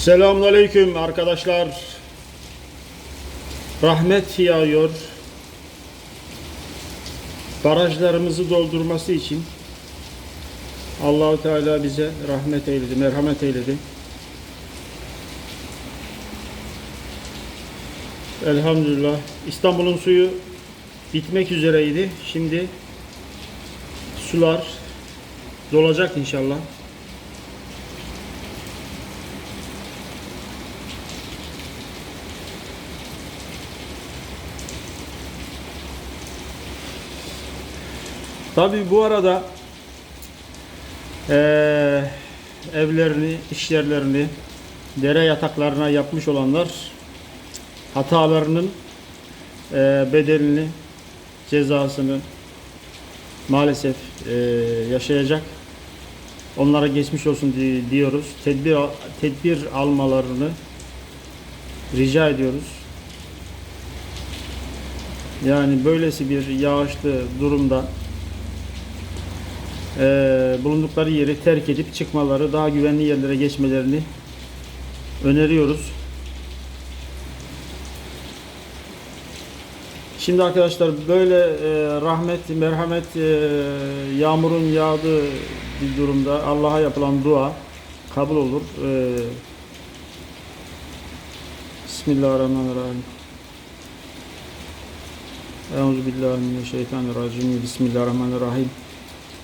Selamünaleyküm arkadaşlar. Rahmet yağıyor. Barajlarımızı doldurması için Allahu Teala bize rahmet eyledi, merhamet eyledi. Elhamdülillah. İstanbul'un suyu bitmek üzereydi. Şimdi sular dolacak inşallah. Tabii bu arada eee, evlerini, iş yerlerini dere yataklarına yapmış olanlar hatalarının eee, bedelini, cezasını maalesef eee, yaşayacak. Onlara geçmiş olsun di- diyoruz. Tedbir tedbir almalarını rica ediyoruz. Yani böylesi bir yağışlı durumda eee, bulundukları yeri terk edip çıkmaları, daha güvenli yerlere geçmelerini öneriyoruz. Şimdi arkadaşlar böyle eee, rahmet, merhamet, eee, yağmurun yağdığı bir durumda Allah'a yapılan dua kabul olur. Eee, Bismillahirrahmanirrahim. Euzu billahi mineşşeytanirracim. Bismillahirrahmanirrahim.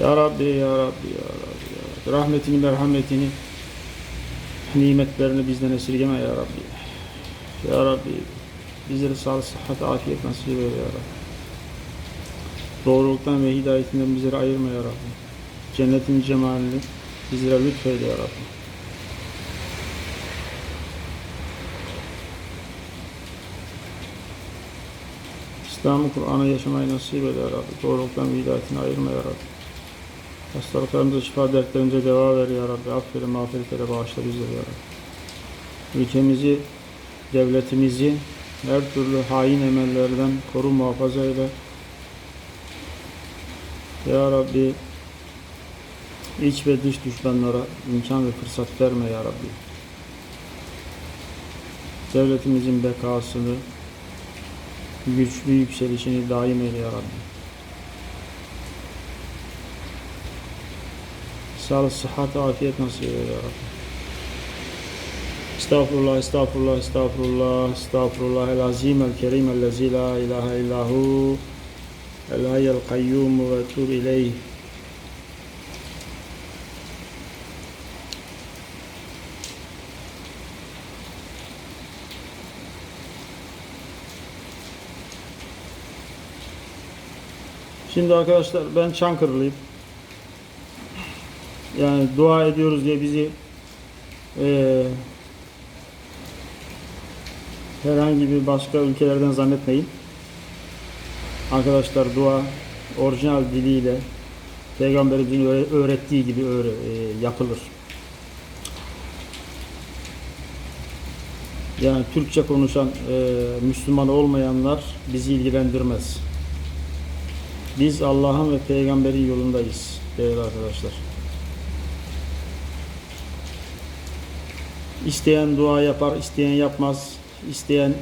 Ya Rabbi, Ya Rabbi, Ya Rabbi, Ya Rabbi. Rahmetini, merhametini, nimetlerini bizden esirgeme Ya Rabbi. Ya Rabbi, bizlere sağlık, sıhhat, afiyet nasip eyle Ya Rabbi. Doğruluktan ve hidayetinden bizleri ayırma Ya Rabbi. Cennetin cemalini bizlere lütfeyle Ya Rabbi. İslam'ı, Kur'an'ı yaşamayı nasip eyle Ya Rabbi. Doğruluktan ve hidayetini ayırma Ya Rabbi. Hastalıklarımıza şifa, dertlerimize deva ver ya Rabbi. Affeyle, mağfiret eyle, bağışla bizleri ya Rabbi. Ülkemizi, devletimizi her türlü hain emellerden koru muhafaza eyle. Ya Rabbi, iç ve dış düşmanlara imkan ve fırsat verme ya Rabbi. Devletimizin bekasını, güçlü yükselişini daim eyle ya Rabbi. سأل الصحة والعافية نصيبه استغفر الله استغفر الله استغفر الله استغفر الله العظيم الكريم الذي لا إله إلا هو الحي القيوم وأتوب إليه Şimdi arkadaşlar ben Çankırlıyım. Yani dua ediyoruz diye bizi eee, herhangi bir başka ülkelerden zannetmeyin. Arkadaşlar dua orijinal diliyle Peygamberimizin öğre- öğrettiği gibi öğre, eee, yapılır. Yani Türkçe konuşan eee, Müslüman olmayanlar bizi ilgilendirmez. Biz Allah'ın ve Peygamberin yolundayız değerli arkadaşlar. İsteyen dua yapar, isteyen yapmaz. İsteyen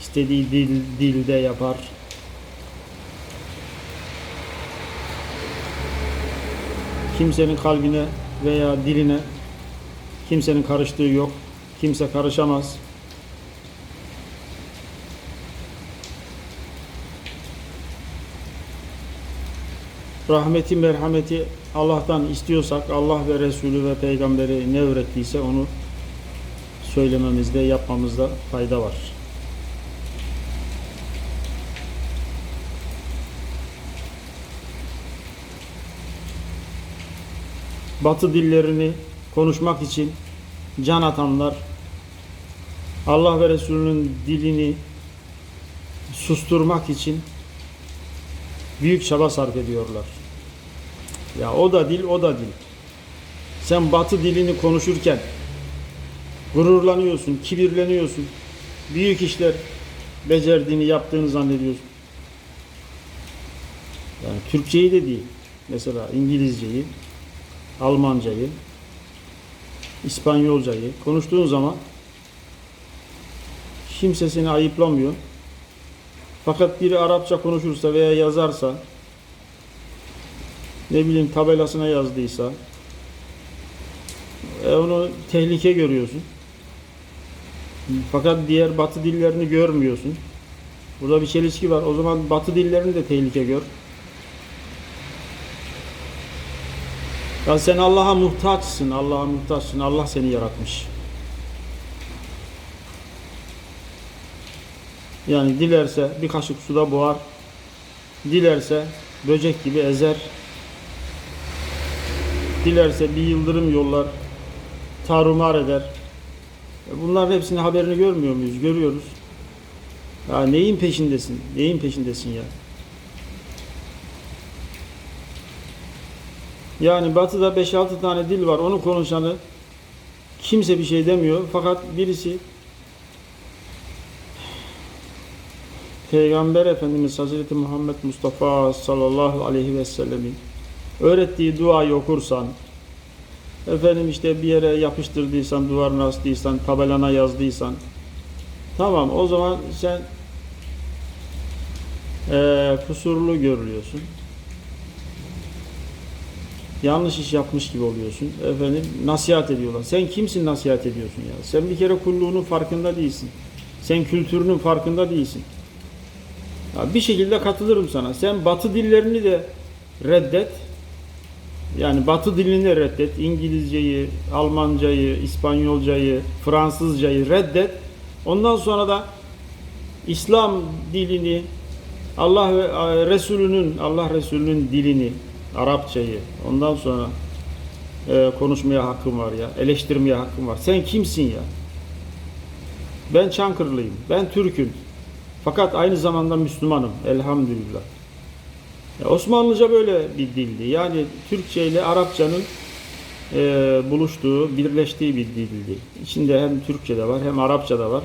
istediği dil, dilde yapar. Kimsenin kalbine veya diline kimsenin karıştığı yok. Kimse karışamaz. rahmeti, merhameti Allah'tan istiyorsak Allah ve Resulü ve peygamberi ne öğrettiyse onu söylememizde, yapmamızda fayda var. Batı dillerini konuşmak için can atanlar Allah ve Resulünün dilini susturmak için büyük çaba sarf ediyorlar. Ya o da dil, o da dil. Sen batı dilini konuşurken gururlanıyorsun, kibirleniyorsun. Büyük işler becerdiğini, yaptığını zannediyorsun. Yani Türkçeyi de değil. Mesela İngilizceyi, Almancayı, İspanyolcayı konuştuğun zaman kimse seni ayıplamıyor. Fakat biri Arapça konuşursa veya yazarsa ne bileyim tabelasına yazdıysa e, onu tehlike görüyorsun. Fakat diğer batı dillerini görmüyorsun. Burada bir çelişki var. O zaman batı dillerini de tehlike gör. Ya sen Allah'a muhtaçsın. Allah'a muhtaçsın. Allah seni yaratmış. Yani dilerse bir kaşık suda boğar. Dilerse böcek gibi ezer. Dilerse bir yıldırım yollar. Tarumar eder. Bunların hepsinin haberini görmüyor muyuz? Görüyoruz. Ya neyin peşindesin? Neyin peşindesin ya? Yani batıda 5-6 tane dil var. Onu konuşanı kimse bir şey demiyor. Fakat birisi Peygamber Efendimiz Hazreti Muhammed Mustafa sallallahu aleyhi ve sellemin öğrettiği duayı okursan efendim işte bir yere yapıştırdıysan, duvarına astıysan, tabelana yazdıysan tamam o zaman sen eee kusurlu görülüyorsun. Yanlış iş yapmış gibi oluyorsun. Efendim nasihat ediyorlar. Sen kimsin nasihat ediyorsun ya? Sen bir kere kulluğunun farkında değilsin. Sen kültürünün farkında değilsin. Ya bir şekilde katılırım sana. Sen batı dillerini de reddet. Yani batı dilini reddet. İngilizceyi, Almancayı, İspanyolcayı, Fransızcayı reddet. Ondan sonra da İslam dilini, Allah ve e, Resulünün, Allah Resulünün dilini, Arapçayı, ondan sonra e, konuşmaya hakkım var ya, eleştirmeye hakkım var. Sen kimsin ya? Ben Çankırılıyım, ben Türk'üm. Fakat aynı zamanda Müslümanım, elhamdülillah. Osmanlıca böyle bir dildi. Yani Türkçe ile Arapçanın e, buluştuğu, birleştiği bir dildi. İçinde hem Türkçe de var, hem Arapça da var.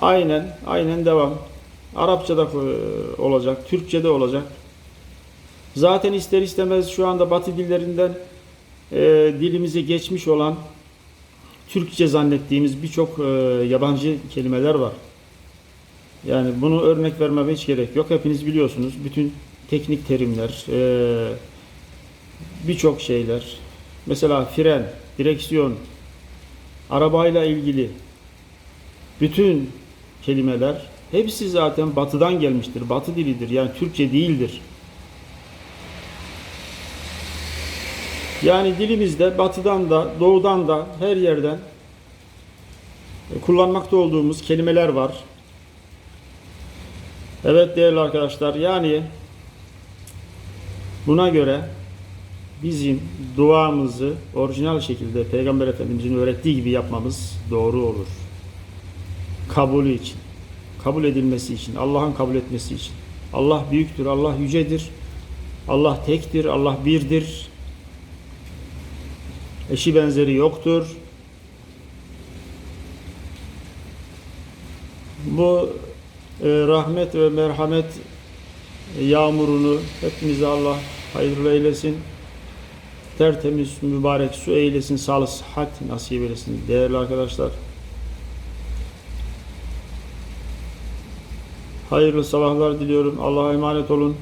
Aynen, aynen devam. Arapça da e, olacak, Türkçe de olacak. Zaten ister istemez şu anda Batı dillerinden e, dilimize geçmiş olan Türkçe zannettiğimiz birçok e, yabancı kelimeler var. Yani bunu örnek vermeme hiç gerek yok. Hepiniz biliyorsunuz. Bütün teknik terimler, e, birçok şeyler. Mesela fren, direksiyon, arabayla ilgili bütün kelimeler hepsi zaten batıdan gelmiştir. Batı dilidir. Yani Türkçe değildir. Yani dilimizde batıdan da doğudan da her yerden e, kullanmakta olduğumuz kelimeler var. Evet değerli arkadaşlar yani buna göre bizim duamızı orijinal şekilde Peygamber Efendimizin öğrettiği gibi yapmamız doğru olur. Kabulü için, kabul edilmesi için, Allah'ın kabul etmesi için. Allah büyüktür, Allah yücedir, Allah tektir, Allah birdir. Eşi benzeri yoktur. Bu e, rahmet ve merhamet yağmurunu hepimize Allah hayırlı eylesin. Tertemiz, mübarek su eylesin, sağlık, sıhhat nasip eylesin. Değerli arkadaşlar. Hayırlı sabahlar diliyorum. Allah'a emanet olun.